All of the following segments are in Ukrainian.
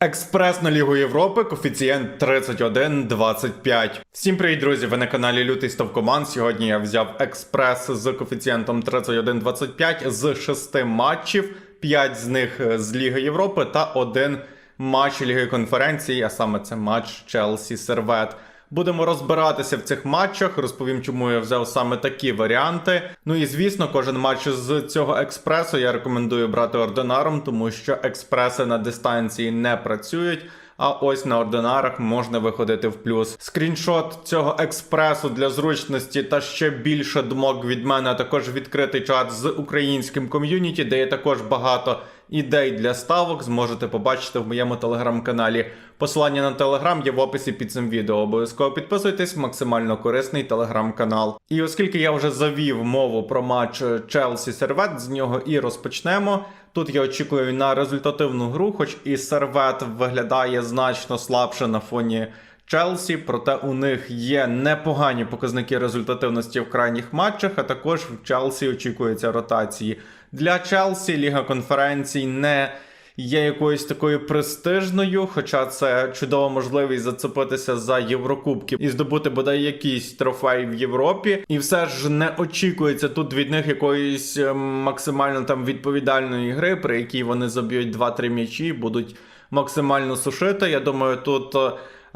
Експресна Лігу Європи, коефіцієнт 31,25. Всім привіт, друзі! Ви на каналі Лютий Ставкоман. Сьогодні я взяв експрес з коефіцієнтом 31,25 з 6 матчів, 5 з них з Ліги Європи та один матч Ліги конференції, а саме це матч Челсі Сервет. Будемо розбиратися в цих матчах. Розповім, чому я взяв саме такі варіанти. Ну і звісно, кожен матч з цього експресу я рекомендую брати ординаром, тому що експреси на дистанції не працюють. А ось на ординарах можна виходити в плюс. Скріншот цього експресу для зручності та ще більше думок від мене. Також відкритий чат з українським ком'юніті, де є також багато ідей для ставок. Зможете побачити в моєму телеграм-каналі. Посилання на телеграм є в описі під цим відео. Обов'язково підписуйтесь, максимально корисний телеграм-канал. І оскільки я вже завів мову про матч Челсі Сервет, з нього і розпочнемо. Тут я очікую на результативну гру, хоч і сервет виглядає значно слабше на фоні Челсі, проте у них є непогані показники результативності в крайніх матчах, а також в Челсі очікується ротації. Для Челсі Ліга конференцій не є якоюсь такою престижною, хоча це чудова можливість зацепитися за Єврокубки і здобути бодай якийсь трофей в Європі. І все ж не очікується тут від них якоїсь ем, максимально там відповідальної гри, при якій вони заб'ють 2-3 м'ячі, будуть максимально сушити. Я думаю, тут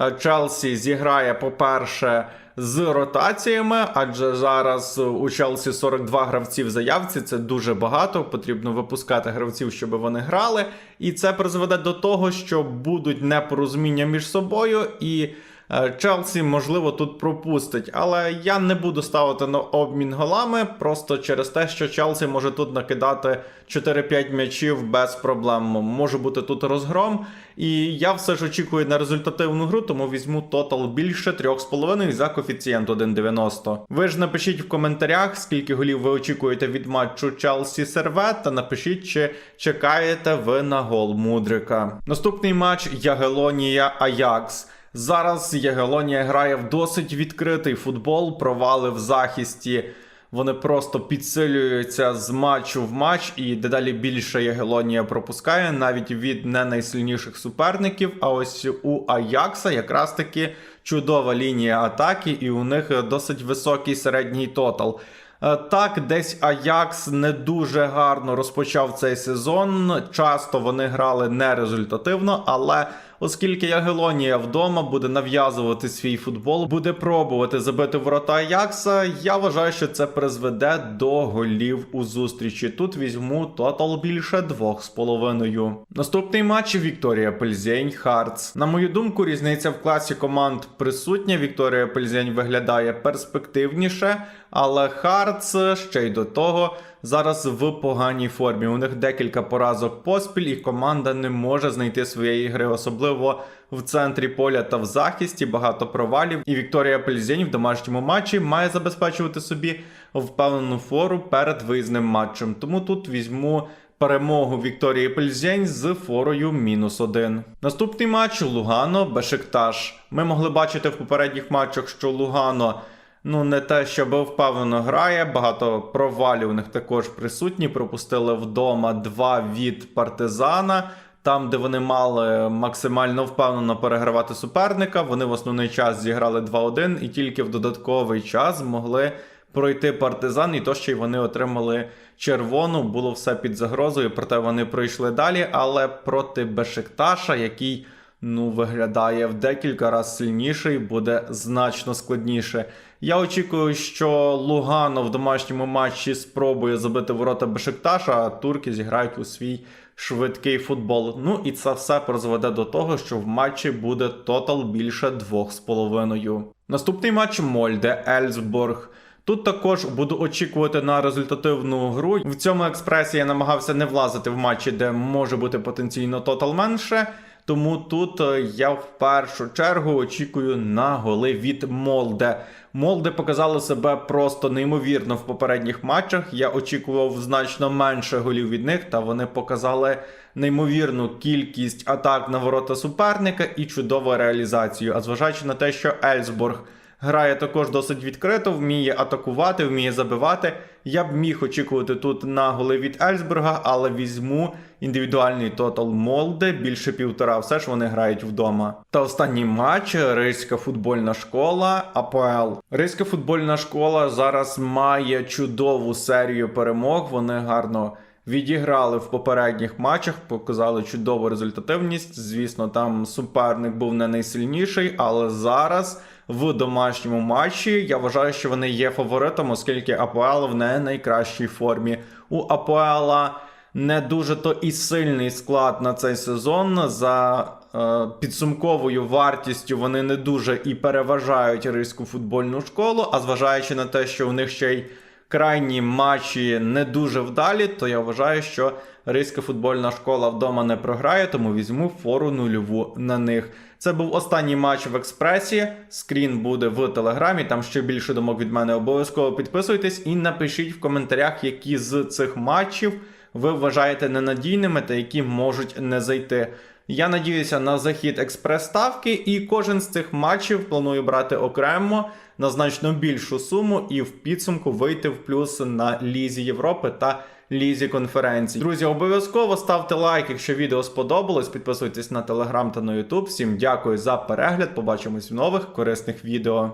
е, Челсі зіграє, по-перше, з ротаціями, адже зараз у Челсі 42 гравці в заявці. Це дуже багато. Потрібно випускати гравців, щоб вони грали. І це призведе до того, що будуть непорозуміння між собою і. Е, Челсі, можливо, тут пропустить, але я не буду ставити на обмін голами, просто через те, що Челсі може тут накидати 4-5 м'ячів без проблем. Може бути тут розгром. І я все ж очікую на результативну гру, тому візьму тотал більше 3,5 за коефіцієнт 1,90. Ви ж напишіть в коментарях, скільки голів ви очікуєте від матчу Челсі Сервет, та напишіть, чи чекаєте ви на гол Мудрика. Наступний матч Ягелонія Аякс. Зараз Ягелонія грає в досить відкритий футбол, провали в захисті. Вони просто підсилюються з матчу в матч, і дедалі більше Ягелонія пропускає навіть від не найсильніших суперників. А ось у Аякса якраз таки чудова лінія атаки, і у них досить високий середній тотал. Е, Так, десь Аякс не дуже гарно розпочав цей сезон. Часто вони грали нерезультативно, але оскільки Ягелонія вдома буде нав'язувати свій футбол, буде пробувати забити ворота Аякса, я вважаю, що це призведе до голів у зустрічі. Тут візьму тотал більше 2,5. Наступний матч Вікторія Пельзень Хартс. На мою думку, різниця в класі команд присутня. Вікторія Пельзень виглядає перспективніше, але Хартс ще й до того зараз в поганій формі. У них декілька поразок поспіль, і команда не може знайти своєї гри, особливо в центрі поля та в захисті. Багато провалів. І Вікторія Пельзень в домашньому матчі має забезпечувати собі впевнену фору перед виїзним матчем. Тому тут візьму. Перемогу Вікторії Пельзень з форою мінус один. Наступний матч Лугано Бешикташ. Ми могли бачити в попередніх матчах, що Лугано ну не те, щоб впевнено грає. Багато провалів у них також присутні. Пропустили вдома два від партизана. Там, де вони мали максимально впевнено перегравати суперника, вони в основний час зіграли 2-1 і тільки в додатковий час змогли пройти партизан, і то, що й вони отримали червону, було все під загрозою, проте вони пройшли далі. Але проти Бешикташа, який ну виглядає в декілька разів сильніший, буде значно складніше. Я очікую, що Лугано в домашньому матчі спробує забити ворота Бешикташа, а турки зіграють у свій швидкий футбол. Ну і це все призведе до того, що в матчі буде тотал більше 2,5. Наступний матч Мольде Ельсбург. Тут також буду очікувати на результативну гру. В цьому експресі я намагався не влазити в матчі, де може бути потенційно тотал менше. Тому тут е, я в першу чергу очікую на голи від Молде. Молде показали себе просто неймовірно в попередніх матчах. Я очікував значно менше голів від них, та вони показали неймовірну кількість атак на ворота суперника і чудову реалізацію. А зважаючи на те, що Ельсбург Грає також досить відкрито, вміє атакувати, вміє забивати. Я б міг очікувати тут на голи від Ельсберга, але візьму індивідуальний тотал Молде більше півтора. Все ж вони грають вдома. Та останній матч Ризька футбольна школа АПЛ. Ризька футбольна школа зараз має чудову серію перемог. Вони гарно. Відіграли в попередніх матчах, показали чудову результативність. Звісно, там суперник був не найсильніший, але зараз в домашньому матчі я вважаю, що вони є фаворитом, оскільки АПЛ в не найкращій формі. У АПЛ не дуже то і сильний склад на цей сезон. За е, підсумковою вартістю вони не дуже і переважають ризьку футбольну школу. А зважаючи на те, що у них ще й крайні матчі не дуже вдалі, то я вважаю, що Ризька футбольна школа вдома не програє, тому візьму фору нульову на них. Це був останній матч в експресі. Скрін буде в телеграмі. Там ще більше думок від мене. Обов'язково підписуйтесь і напишіть в коментарях, які з цих матчів ви вважаєте ненадійними та які можуть не зайти. Я надіюся на захід експрес-ставки, і кожен з цих матчів планую брати окремо на значно більшу суму і в підсумку вийти в плюс на Лізі Європи та Лізі конференції. Друзі, обов'язково ставте лайк, якщо відео сподобалось. Підписуйтесь на телеграм та на ютуб. Всім дякую за перегляд. Побачимось в нових корисних відео.